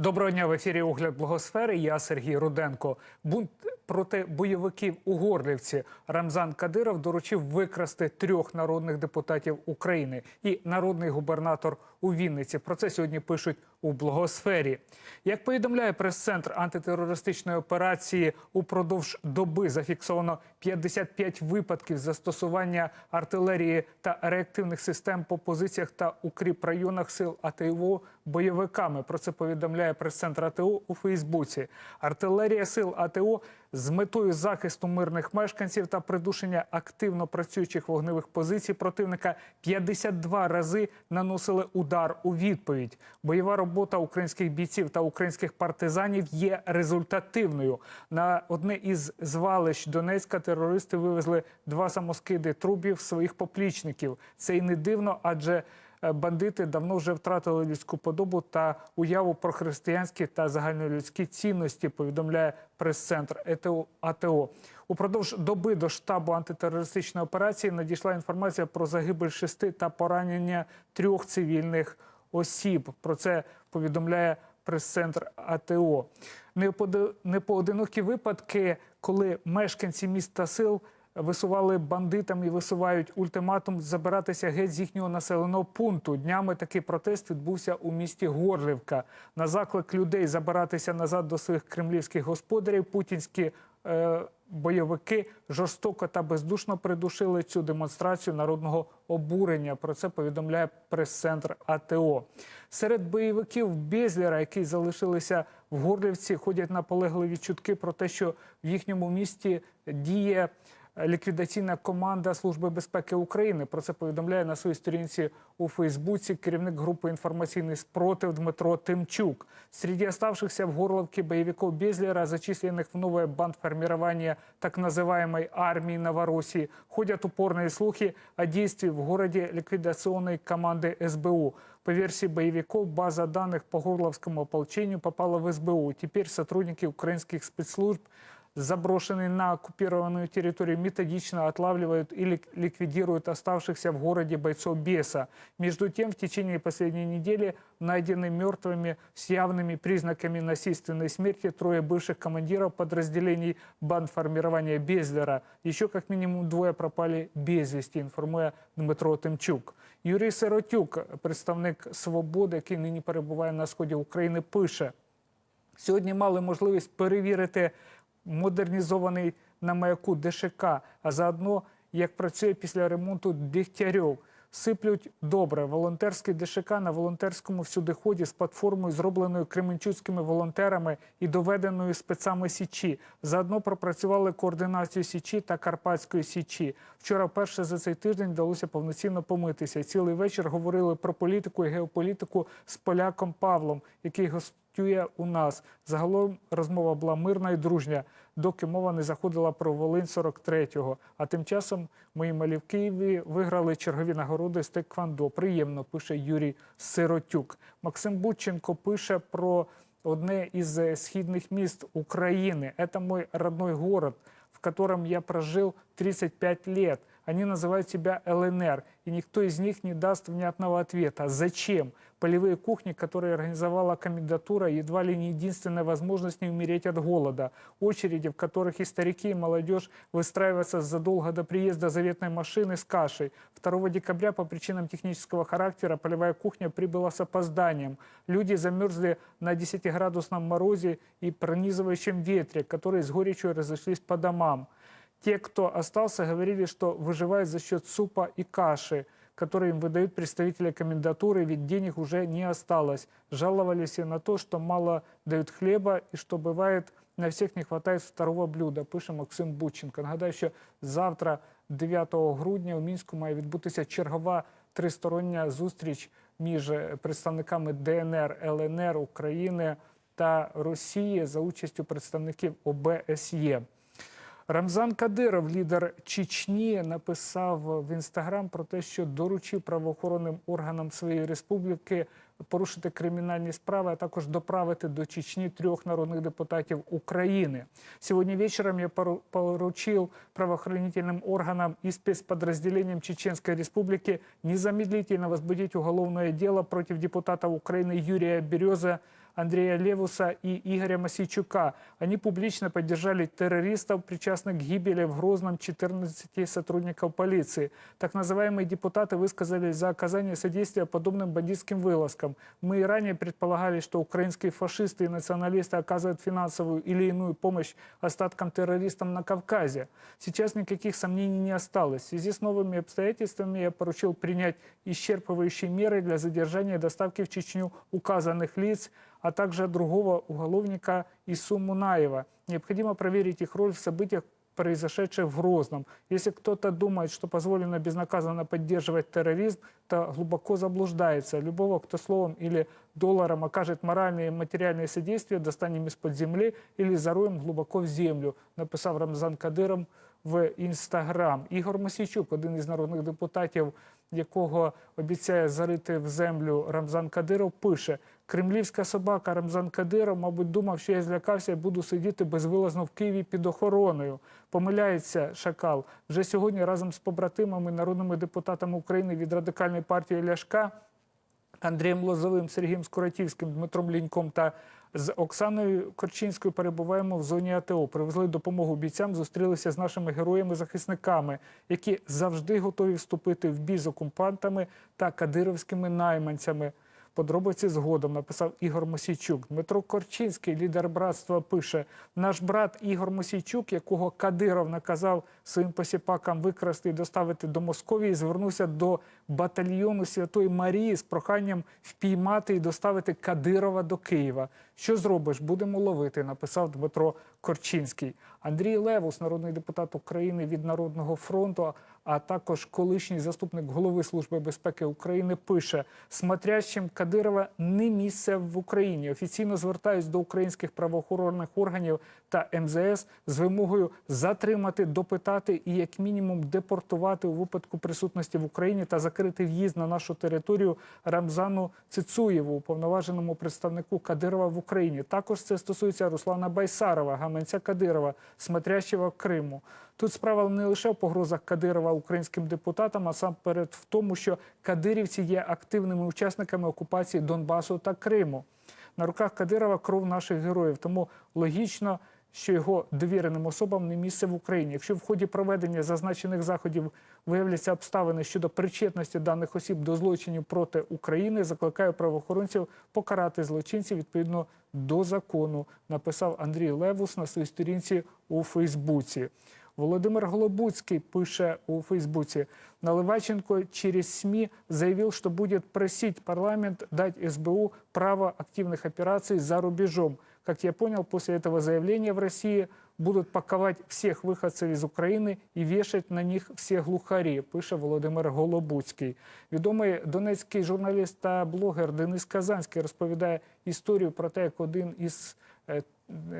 Доброго дня в ефірі Огляд Благосфери. Я Сергій Руденко. Бунт проти бойовиків у Горлівці Рамзан Кадиров доручив викрасти трьох народних депутатів України і народний губернатор у Вінниці. Про це сьогодні пишуть у благосфері. Як повідомляє прес-центр антитерористичної операції, упродовж доби зафіксовано 55 випадків застосування артилерії та реактивних систем по позиціях та укріп районах сил АТО бойовиками. Про це повідомляє прес-центр АТО у Фейсбуці. Артилерія сил АТО з метою захисту мирних мешканців та придушення активно працюючих вогневих позицій противника 52 рази наносили удар у відповідь. Бойова робота українських бійців та українських партизанів є результативною. На одне із звалищ Донецька терористи вивезли два самоскиди трубів своїх поплічників. Це й не дивно, адже бандити давно вже втратили людську подобу та уяву про християнські та загальнолюдські цінності. Повідомляє прес-центр АТО. Упродовж доби до штабу антитерористичної операції надійшла інформація про загибель шести та поранення трьох цивільних осіб. Про це повідомляє прес-центр АТО. Непоодинокі випадки, коли мешканці міста сил висували бандитам і висувають ультиматум забиратися геть з їхнього населеного пункту. Днями такий протест відбувся у місті Горлівка. На заклик людей забиратися назад до своїх кремлівських господарів путінські е, бойовики жорстоко та бездушно придушили цю демонстрацію народного обурення. Про це повідомляє прес-центр АТО. Серед бойовиків Безлєра, які залишилися в Горлівці, ходять наполегливі чутки про те, що в їхньому місті діє ліквідаційна команда Служби безпеки України. Про це повідомляє на своїй сторінці у Фейсбуці керівник групи інформаційний спротив Дмитро Тимчук. Среди оставшихся в Горловке боевиков Безлера, зачисленных в новое бандформирование так называемой армии Новороссии, ходят упорные слухи о действии в городе ликвидационной команды СБУ. По версии боевиков, база данных по Горловскому ополчению попала в СБУ. Теперь сотрудники украинских спецслужб заброшенные на оккупированную территорию, методично отлавливают и лик- ликвидируют оставшихся в городе бойцов БЕСа. Между тем, в течение последней недели найдены мертвыми с явными признаками насильственной смерти трое бывших командиров подразделений бандформирования Безлера. Еще как минимум двое пропали без вести, інформує Дмитро Тимчук. Юрій Сиротюк, представник «Свободи», який нині перебуває на сході України, пише – Сьогодні мали можливість перевірити модернізований на маяку ДШК, а заодно як працює після ремонту Дегтярьов. Сиплють добре. Волонтерський ДШК на волонтерському всюдиході з платформою, зробленою кременчуцькими волонтерами і доведеною спецами Січі. Заодно пропрацювали координацію Січі та Карпатської Січі. Вчора вперше за цей тиждень вдалося повноцінно помитися. Цілий вечір говорили про політику і геополітику з поляком Павлом, який гостює у нас. Загалом розмова була мирна і дружня, доки мова не заходила про Волинь 43-го. А тим часом мої малі в Києві виграли чергові нагороди з Теквандо. Приємно, пише Юрій Сиротюк. Максим Будченко пише про одне із е, східних міст України. Это мой родной город, в котором я прожил 35 лет. Они называют себя ЛНР, и никто из них не даст внятного ответа. Зачем? Полевые кухни, которые организовала комендатура, едва ли не единственная возможность не умереть от голода. Очереди, в которых и старики, и молодежь выстраиваются задолго до приезда заветной машины с кашей. 2 декабря по причинам технического характера полевая кухня прибыла с опозданием. Люди замерзли на 10-градусном морозе и пронизывающем ветре, которые с горечью разошлись по домам. Те, кто остался, говорили, что выживают за счет супа и каши, которые им выдают представители комендатуры, ведь денег уже не осталось. Жаловались и на то, что мало дают хлеба и что бывает на всех не хватает второго блюда, пише Максим Бученко. Нагадаю, що завтра, 9 грудня, у Мінську має відбутися чергова тристороння зустріч між представниками ДНР, ЛНР, України та Росії за участю представників ОБСЄ. Рамзан Кадиров, лідер Чечні, написав в інстаграм про те, що доручив правоохоронним органам своєї республіки порушити кримінальні справи, а також доправити до Чечні трьох народних депутатів України. Сьогодні вечором я пору- поручил правоохранительным органам и спецподразделениям Чеченской Республики незамедлительно возбудить уголовное дело против депутата Украины Юрия Береза Андрея Левуса и Игоря Масичука. Они публично поддержали террористов, причастных к гибели в Грозном 14 сотрудников полиции. Так называемые депутаты высказались за оказание содействия подобным бандитским вылазкам. Мы и ранее предполагали, что украинские фашисты и националисты оказывают финансовую или иную помощь остаткам террористам на Кавказе. Сейчас никаких сомнений не осталось. В связи с новыми обстоятельствами я поручил принять исчерпывающие меры для задержания и доставки в Чечню указанных лиц, а также другого уголовника Ису Мунаева. Необходимо проверить их роль в событиях, произошедших в Грозном. Если кто-то думает, что позволено безнаказанно поддерживать терроризм, то глубоко заблуждается. Любого, кто словом или долларом окажет моральное и материальное содействие, достанем из-под земли или зароем глубоко в землю, написав Рамзан Кадиром в інстаграм. Ігор Мосійчук, один із народних депутатів, якого обіцяє зарити в землю Рамзан Кадиров, пише: Кремлівська собака Рамзан Кадиров, мабуть, думав, що я злякався і буду сидіти безвилазно в Києві під охороною. Помиляється шакал. Вже сьогодні разом з побратимами, народними депутатами України від радикальної партії Ляшка. Андрієм Лозовим, Сергієм Скуратівським, Дмитром Ліньком та з Оксаною Корчинською перебуваємо в зоні АТО. Привезли допомогу бійцям, зустрілися з нашими героями-захисниками, які завжди готові вступити в бій з окупантами та кадировськими найманцями. Подробиці згодом написав Ігор Мосійчук. Дмитро Корчинський, лідер братства, пише: наш брат Ігор Мосійчук, якого Кадиров наказав своїм посіпакам викрасти і доставити до Московії, звернувся до батальйону Святої Марії з проханням впіймати і доставити Кадирова до Києва. Що зробиш? Будемо ловити, написав Дмитро Корчинський. Андрій Левус, народний депутат України від Народного фронту, а також колишній заступник голови Служби безпеки України, пише: смотрящим Кадирова не місце в Україні. Офіційно звертаюсь до українських правоохоронних органів та МЗС з вимогою затримати, допитати і як мінімум депортувати у випадку присутності в Україні та закрити в'їзд на нашу територію Рамзану Цицуєву, уповноваженому представнику Кадирова в Україні. Також це стосується Руслана Байсарова, гаманця Кадирова, смотрящого Криму. Тут справа не лише в погрозах Кадирова українським депутатам, а сам перед в тому, що кадирівці є активними учасниками окупації Донбасу та Криму. На руках Кадирова кров наших героїв, тому логічно, що його довіреним особам не місце в Україні. Якщо в ході проведення зазначених заходів виявляться обставини щодо причетності даних осіб до злочинів проти України, закликаю правоохоронців покарати злочинців відповідно до закону, написав Андрій Левус на своїй сторінці у Фейсбуці. Володимир Голобуцкий пише у Фейсбуке. Наливайченко через СМИ заявил, что будет просить парламент дать СБУ право активных операций за рубежом. Как я понял, после этого заявления в России будут паковать всех выходцев из України і вішать на них всі глухарі, пише Володимир Голобуцький. Відомий донецький журналіст та блогер Денис Казанський розповідає історію про те, як один із е,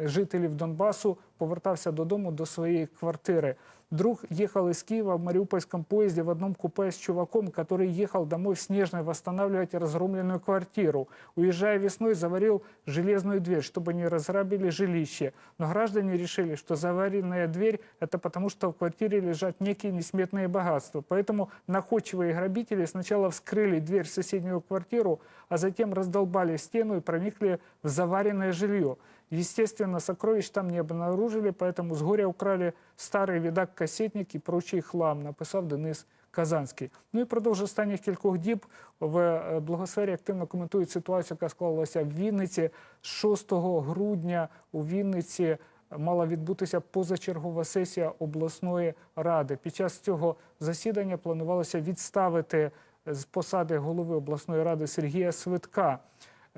жителів Донбасу повертався додому до своєї квартири. Друг ехал из Киева в мариупольском поезде в одном купе с чуваком, который ехал домой в Снежной восстанавливать разгромленную квартиру. Уезжая весной, заварил железную дверь, чтобы не разграбили жилище. Но граждане решили, что заваренная дверь – это потому, что в квартире лежат некие несметные богатства. Поэтому находчивые грабители сначала вскрыли дверь в соседнюю квартиру, а затем раздолбали стену и проникли в заваренное жилье. Естественно, сокровищ там не обнаружили, поэтому с горя украли старий відак касетник і прочий хлам, написав Денис Казанський. Ну і продовж останніх кількох діб в е, благосфері активно коментують ситуацію, яка склалася в Вінниці. 6 грудня у Вінниці мала відбутися позачергова сесія обласної ради. Під час цього засідання планувалося відставити з посади голови обласної ради Сергія Свитка.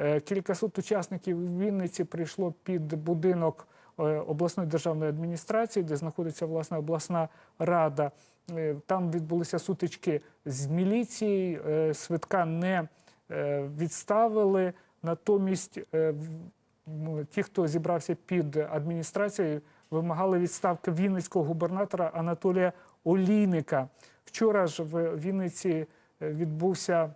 Е, Кількасот учасників у Вінниці прийшло під будинок е, обласної державної адміністрації, де знаходиться власне обласна рада. Е, Там відбулися сутички з міліцією. Свитка не відставили. Натомість в- м, ті, хто зібрався під адміністрацією, вимагали відставки вінницького губернатора Анатолія Олійника. Вчора ж в Вінниці відбувся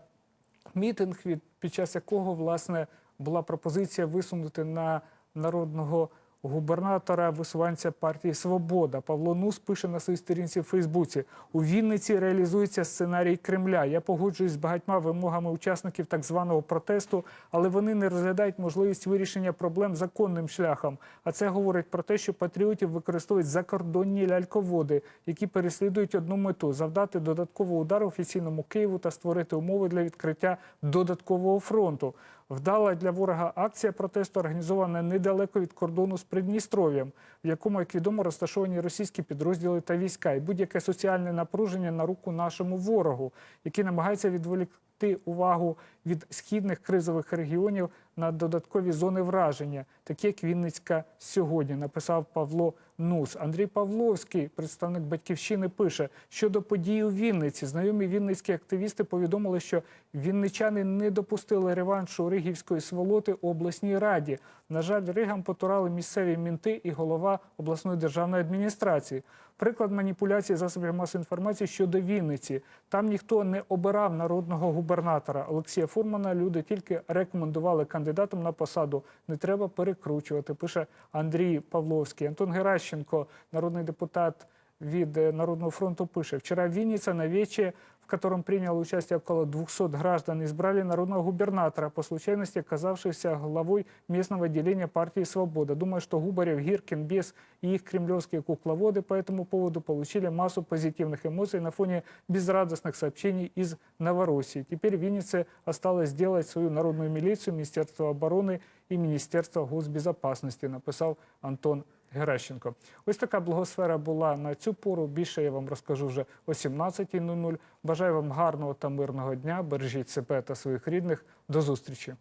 мітинг, від, під час якого власне була пропозиція висунути на народного губернатора висуванця партії Свобода. Павло Нус пише на своїй сторінці в Фейсбуці: у Вінниці реалізується сценарій Кремля. Я погоджуюсь з багатьма вимогами учасників так званого протесту, але вони не розглядають можливість вирішення проблем законним шляхом. А це говорить про те, що патріотів використовують закордонні ляльководи, які переслідують одну мету завдати додаткового удару офіційному Києву та створити умови для відкриття додаткового фронту. Вдала для ворога акція протесту організована недалеко від кордону з Придністров'ям, в якому, як відомо, розташовані російські підрозділи та війська, і будь-яке соціальне напруження на руку нашому ворогу, який намагається відволікти увагу від східних кризових регіонів на додаткові зони враження, такі як Вінницька сьогодні, написав Павло Нус. Андрій Павловський, представник батьківщини, пише щодо подій у Вінниці. Знайомі вінницькі активісти повідомили, що вінничани не допустили реваншу Ригівської сволоти у обласній раді. На жаль, Ригам потурали місцеві мінти і голова обласної державної адміністрації. Приклад маніпуляції засобів масової інформації щодо Вінниці. Там ніхто не обирав народного губернатора Олексія Фурмана. Люди тільки рекомендували кандидатом на посаду. Не треба перекручувати. Пише Андрій Павловський. Антон Геращенко, народний депутат від э, Народного фронту, пише: вчора в Вінниці на вече, в котором приняло участие около 200 граждан, избрали народного губернатора, по случайности оказавшегося главой местного отделения партии «Свобода». Думаю, что Губарев, Гиркин, Бес и их кремлевские кукловоды по этому поводу получили массу позитивных эмоций на фоне безрадостных сообщений из Новороссии. Теперь Виннице осталось сделать свою народную милицию, Министерство обороны и Министерство госбезопасности, написал Антон Геращенко. Ось така благосфера була на цю пору. Більше я вам розкажу вже о 17.00. Бажаю вам гарного та мирного дня. Бережіть себе та своїх рідних. До зустрічі.